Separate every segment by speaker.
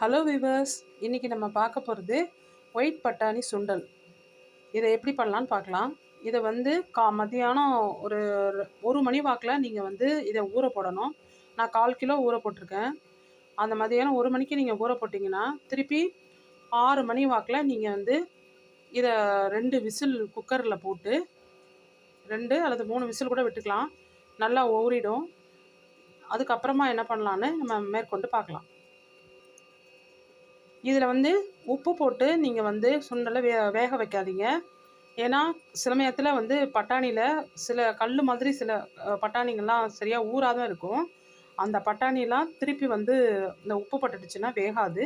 Speaker 1: Hello viewers இன்றைக்கி நம்ம பார்க்க போகிறது ஒயிட் பட்டாணி சுண்டல். இதை எப்படி பண்ணலான்னு பார்க்கலாம். இதை வந்து கா மத்தியானம் ஒரு ஒரு மணி வாக்கில் நீங்கள் வந்து இதை ஊற போடணும். நான் கால் கிலோ ஊற போட்டிருக்கேன். அந்த மதியானம் ஒரு மணிக்கு நீங்கள் ஊற போட்டிங்கன்னா திருப்பி ஆறு மணி வாக்கில் நீங்கள் வந்து இதை ரெண்டு விசில் குக்கரில் போட்டு ரெண்டு அல்லது மூணு விசில் கூட விட்டுக்கலாம். நல்லா ஊறிடும். அதுக்கப்புறமா என்ன பண்ணலான்னு நம்ம மேற்கொண்டு பார்க்கலாம். இதில் வந்து உப்பு போட்டு நீங்கள் வந்து சுண்டலை வே வேக வைக்காதீங்க. ஏன்னா சில நேரத்தில் வந்து பட்டாணியில் சில கல் மாதிரி சில பட்டாணிங்கள்லாம் சரியாக ஊறாத இருக்கும். அந்த பட்டாணிலாம் திருப்பி வந்து இந்த உப்பு பட்டுடுச்சுன்னா வேகாது.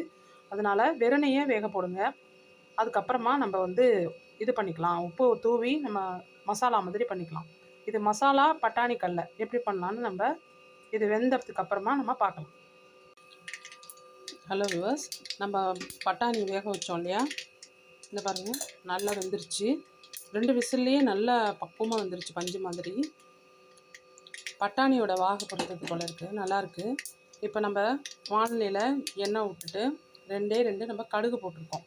Speaker 1: அதனால் வெறுனையே வேக போடுங்க. அதுக்கப்புறமா நம்ம வந்து இது பண்ணிக்கலாம். உப்பு தூவி நம்ம மசாலா மாதிரி பண்ணிக்கலாம். இது மசாலா பட்டாணி கல்லை எப்படி பண்ணலான்னு நம்ம இது வெந்ததுக்கு அப்புறமா நம்ம பார்க்கலாம். ஹலோ விவர்ஸ் நம்ம பட்டாணி வேக வச்சோம் இல்லையா? இந்த பாருங்கள் நல்லா வெந்துருச்சு. ரெண்டு விசில்லையே நல்லா பக்குவமாக வந்துருச்சு பஞ்சு மாதிரி. பட்டாணியோட வாக பொறுத்தது போல் இருக்குது நல்லாயிருக்கு இப்போ நம்ம வானிலையில் எண்ணெய் விட்டுட்டு ரெண்டே ரெண்டு நம்ம கடுகு போட்டிருக்கோம்.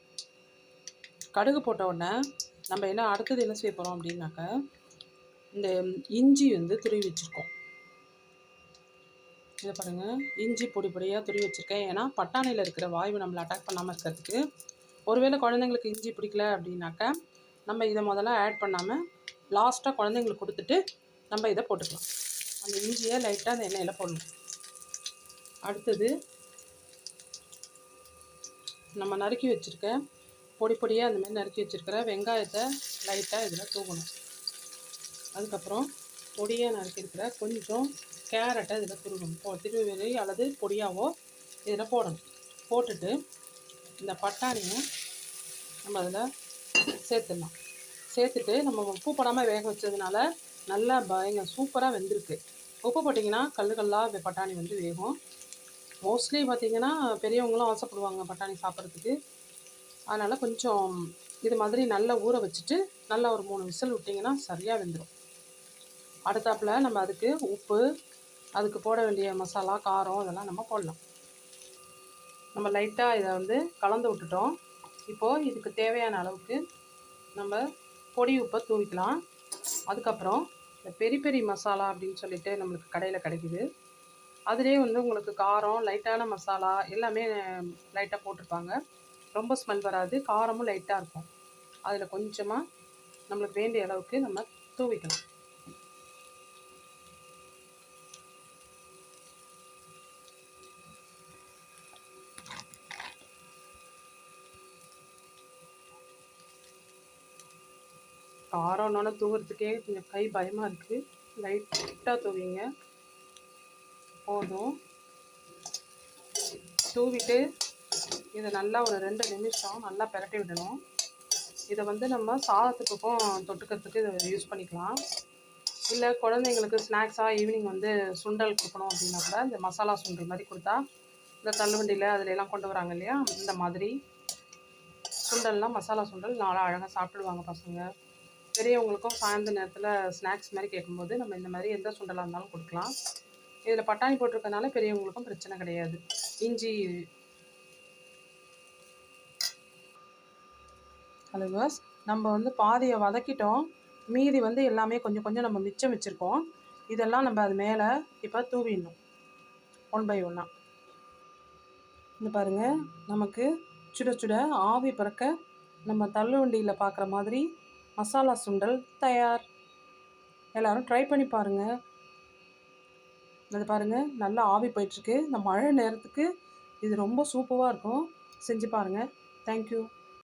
Speaker 1: கடுகு போட்ட உடனே நம்ம என்ன அடுத்தது என்ன செய்ய போகிறோம் அப்படின்னாக்க இந்த இஞ்சி வந்து துருவி வச்சுருக்கோம். இதை பாருங்கள் இஞ்சி பொடி பொடியாக துருவி வச்சுருக்கேன். ஏன்னா பட்டாணியில் இருக்கிற வாய்வு நம்மளை அட்டாக் பண்ணாமல் இருக்கிறதுக்கு ஒருவேளை குழந்தைங்களுக்கு இஞ்சி பிடிக்கல அப்படின்னாக்கா நம்ம இதை முதல்ல ஆட் பண்ணாமல் லாஸ்ட்டாக குழந்தைங்களுக்கு கொடுத்துட்டு நம்ம இதை போட்டுக்கலாம். அந்த இஞ்சியை லைட்டாக அந்த எண்ணெயில் போடணும். அடுத்தது நம்ம நறுக்கி வச்சுருக்க பொடி பொடியாக அந்த மாதிரி நறுக்கி வச்சுருக்கிற வெங்காயத்தை லைட்டாக இதில் தூக்கணும் அதுக்கப்புறம் பொடியாக நறுக்கியிருக்கிற கொஞ்சம் கேரட்டை இதில் துருவணும். போ அல்லது பொடியாவோ இதில் போடணும். போட்டுட்டு இந்த பட்டாணியை நம்ம அதில் சேர்த்துடலாம். சேர்த்துட்டு நம்ம உப்பு போடாமல் வேக வச்சதுனால நல்லா பயங்கர சூப்பராக வெந்திருக்கு. உப்பு போட்டிங்கன்னா கல்லு கல்லாக பட்டாணி வந்து வேகும். மோஸ்ட்லி பார்த்திங்கன்னா பெரியவங்களும் ஆசைப்படுவாங்க பட்டாணி சாப்பிட்றதுக்கு. அதனால் கொஞ்சம் இது மாதிரி நல்லா ஊற வச்சுட்டு நல்லா ஒரு மூணு விசில் விட்டிங்கன்னா சரியாக வெந்துடும் அடுத்தாப்புல நம்ம அதுக்கு உப்பு அதுக்கு போட வேண்டிய மசாலா காரம் இதெல்லாம் நம்ம போடலாம். நம்ம லைட்டாக இதை வந்து கலந்து விட்டுட்டோம். இப்போது இதுக்கு தேவையான அளவுக்கு நம்ம பொடி உப்பை தூவிக்கலாம். அதுக்கப்புறம் இந்த பெரி பெரி மசாலா அப்படின்னு சொல்லிட்டு நம்மளுக்கு கடையில் கிடைக்குது. அதிலே வந்து உங்களுக்கு காரம் லைட்டான மசாலா எல்லாமே லைட்டாக போட்டிருப்பாங்க. ரொம்ப ஸ்மெல் வராது. காரமும் லைட்டாக இருக்கும். அதில் கொஞ்சமாக நம்மளுக்கு வேண்டிய அளவுக்கு நம்ம தூவிக்கலாம். காரம்னால தூவுறதுக்கே கொஞ்சம் கை பயமாக இருக்குது லைட்டாக தூவிங்க. போதும். தூவிட்டு இதை நல்லா ஒரு ரெண்டு நிமிஷம் நல்லா பிரட்டி விடணும். இதை வந்து நம்ம சாதத்துக்கும் தொட்டுக்கிறதுக்கு இதை யூஸ் பண்ணிக்கலாம். இல்லை குழந்தைங்களுக்கு ஸ்நாக்ஸாக ஈவினிங் வந்து சுண்டல் கொடுக்கணும் அப்படின்னா கூட இந்த மசாலா சுண்டல் மாதிரி கொடுத்தா இந்த தள்ளுவண்டியில் அதில் எல்லாம் கொண்டு வராங்க இல்லையா? இந்த மாதிரி. சுண்டல்லாம் மசாலா சுண்டல் நல்லா அழகாக சாப்பிடுவாங்க பசங்க. பெரியவங்களுக்கும் சாயந்தர நேரத்தில் ஸ்நாக்ஸ் மாதிரி கேட்கும்போது நம்ம இந்த மாதிரி எந்த சுண்டலாக இருந்தாலும் கொடுக்கலாம். இதில் பட்டாணி போட்டிருக்கனால பெரியவங்களுக்கும் பிரச்சனை கிடையாது. இஞ்சி ஹலோ பாஸ் நம்ம வந்து பாதியை வதக்கிட்டோம். மீதி வந்து எல்லாமே கொஞ்சம் கொஞ்சம் நம்ம மிச்சம் வச்சுருக்கோம். இதெல்லாம் நம்ம அது மேலே இப்போ தூவிடணும். ஒன் பை ஒன்னாக இந்த பாருங்கள் நமக்கு சுட சுட ஆவி பிறக்க நம்ம தள்ளுவண்டியில் பார்க்குற மாதிரி மசாலா சுண்டல் தயார். எல்லோரும் ட்ரை பண்ணி பாருங்கள் அது பாருங்கள் நல்லா ஆவி போயிட்டுருக்கு. இந்த மழை நேரத்துக்கு இது ரொம்ப சூப்பராக இருக்கும். செஞ்சு பாருங்கள் தேங்க்யூ